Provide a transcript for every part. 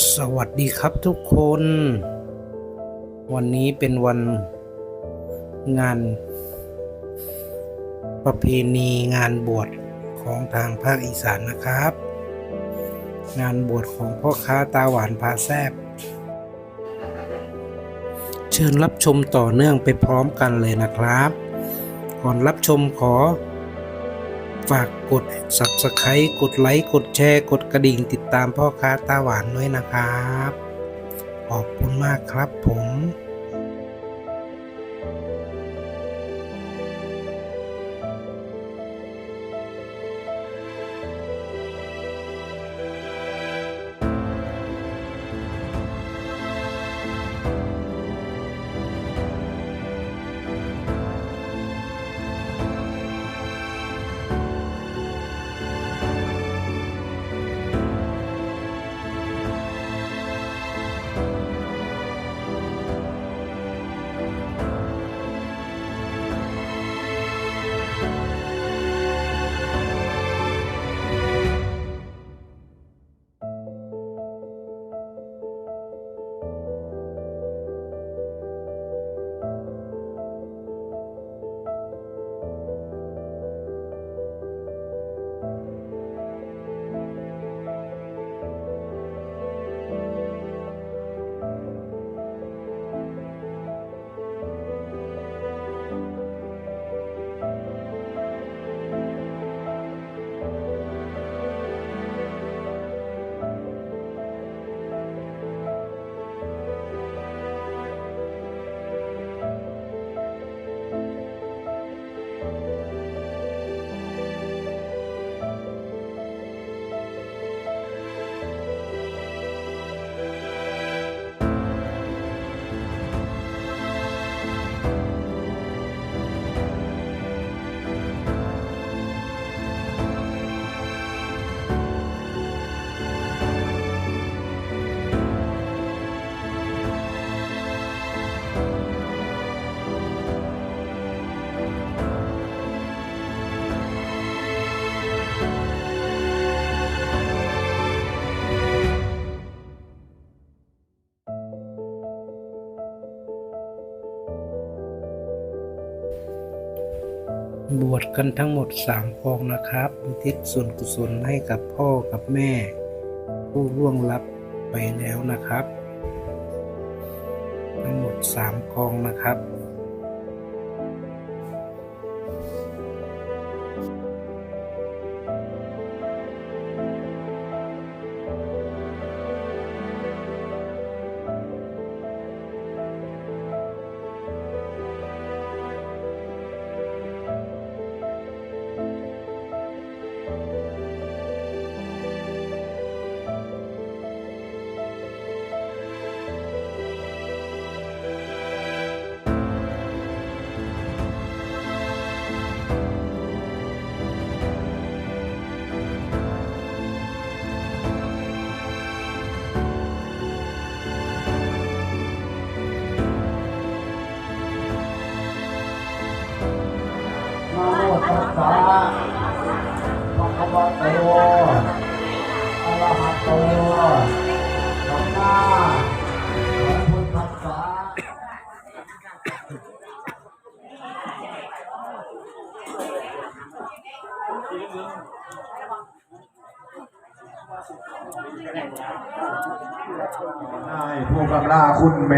สวัสดีครับทุกคน วันนี้เป็นวันงาน ประเพณีงานบวชของทางภาคอีสานนะครับ งานบวชของพ่อค้าตาหวานพาแซบเชิญรับชมต่อเนื่องไปพร้อมกันเลยนะครับ ก่อนรับชมขอ ฝากกด subscribe กดไลค์ กดแชร์ กดกระดิ่ง ติดตามพ่อค้าตาหวานด้วยนะครับ ขอบคุณมากครับผม บวชกันทั้งหมดสามกองนะครับอุทิศส่วนกุศลให้กับพ่อกับแม่ ผู้ร่วงลับไปแล้วนะครับ ทั้งหมดสามกองนะครับ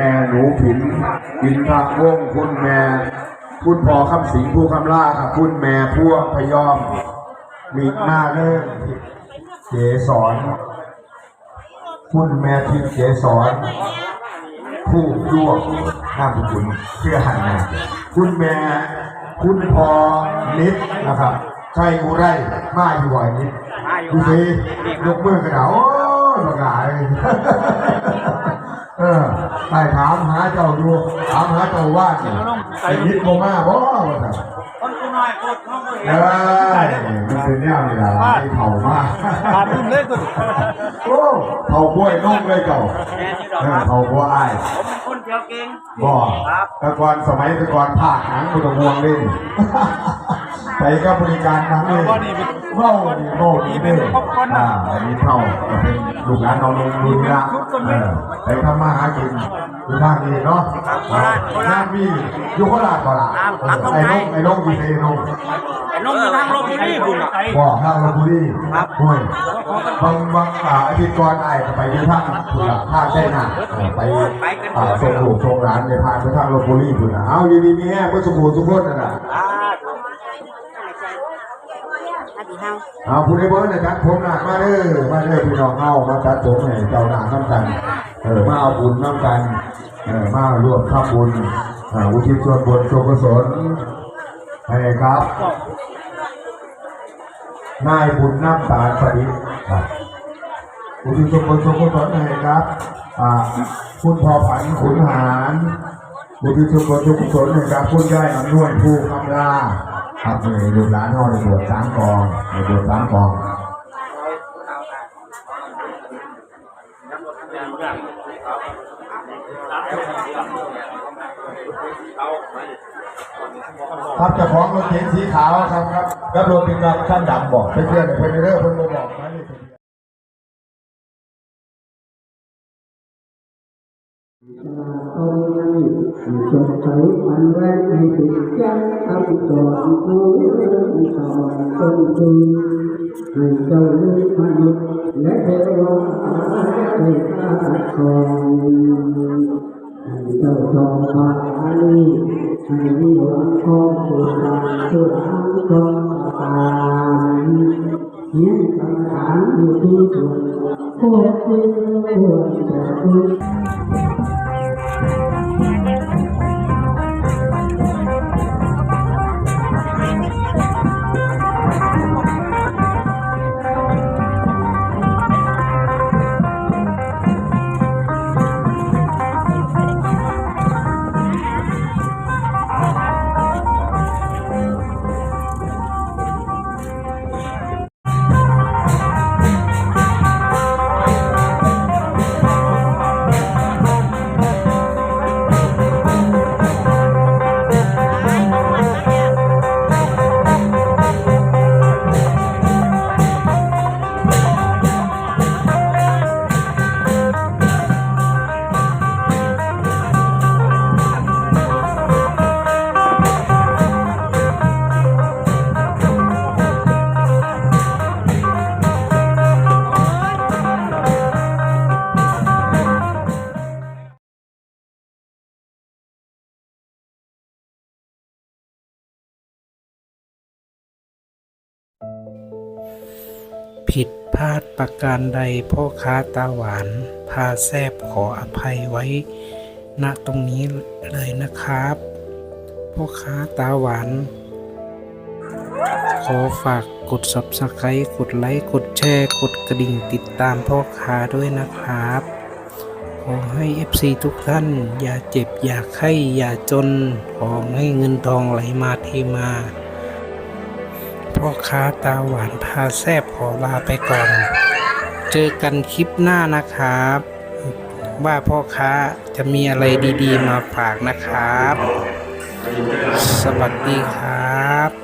ม่หนูผินอินทางวงคุณแม่คุณพอคำสิงผู้คำลาครับคุณแม่พวงพยอม มีหน้าเริ่มเกสอนคุณแม่ทิพย์เกสอนผู้ด้วงนามสกุลเชื่อหันนาคุณแม่คุณพอนิดนะครับใช่อุไรมาอยู่บ่อยนิดดูสิยกมือกันเอาโอ้ยประกาศ เออไปถามหาเจ้าดูถามหาเจ้าว่าเนี่ยไอ้นิดโมมาบ่ว่าซั่นคนกูน้อยโคตรน้องเลยเอ้ยมันเป็นแนวนี่ล่ะไอ้เผามากขาดมึงเลยกูโอ้เผาบ้วยน้องเลยเจ้าแม่ที่ดอกเอคอรับเผาบัวอ้าย ผมเป็นคนเที่ยวเก่งบ่ครับแต่ก่อนสมัยแต่ก่อนภาคหนังกูต้องห่วงเล่นไปไปก็บริการนั้นเลยเมาดีเมาดีเด้ออ่าอันนี้เท่าก็เป็นลูกหลานน้องลุงลุงละเออไปทำมาหากินอยู่ทางนี้เนาะงานมีอยู่โคราชก่อนล่ะไอ้นกไอ้นกยีเทนกลงอยู่ทางลงที่นี่คุณอะบอกทางลพบุรีห้วยบางบางอ่าอาทิตย์ก่อนไอ้ก็ไปที่ทางคุณละภาคใต้น่ะเออไปอ่าส่งลูกส่งหลานในพานไปทางลพบุรีคุณละเอาอยู่ดีมีแห้งเพื่อสมบูรณ์ทุกคนน่ะนะอาดีเฮาเอาผู้ใดเบิร์ดนะครับผมหนักมาเด้อมาเด้อพี่น้องเอามาตัดผมให้เจ้าหน้าน้ำกัน เออมาเอาบุญน้ำกันเออมาร่วมทำบุญอ่าอุทิศส่วนบุญส่วนกุศลให้ครับ นายบุญน้ำตาลประดิษฐ์ครับอุทิศส่วนบุญส่วนกุศลให้ครับอ่าคุณพ่อผันขุนหารอุทิศส่วนบุญส่วนกุศลให้ครับคุณย่ายอำนวยผู้คำลาครับในลูกหลานห้องในบวชสามกองในบวชสามกอง ครับเจ้าของรถเก๋งสีขาวครับครับแล้วรถปิกอัพขั้นดำบอกเพื่อนๆเพื่อนๆเด้อเพื่อนๆบอกมาเลยเอาไงจดใช้มันแรกให้ติดยังทำก่อนรู้เรื่องก่อนต้นทุนให้เจ้าลูกมนุษย์และเทวาให้ข้าครองให้ เจ้าทองบาลีให้มีหวังทองสุดาสุตังทองตานเพียงคำถามอยู่ที่ตัวโคตรคือควรจะคุณผิ พลาดประการใดพ่อค้าตาหวานพาแซบขออภัยไว้ ณตรงนี้เลยนะครับ พ่อค้าตาหวาน ขอฝากกด subscribe กดไลค์ กดแชร์ กดกระดิ่งติดตามพ่อค้าด้วยนะครับ ขอให้ FC ทุกท่าน อย่าเจ็บอย่าไข้อย่าจน ขอให้เงินทองไหลมาเทมา พ่อค้าตาหวานพาแซบขอลาไปก่อน เจอกันคลิปหน้านะครับ ว่าพ่อค้าจะมีอะไรดีๆมาฝากนะครับ สวัสดีครับ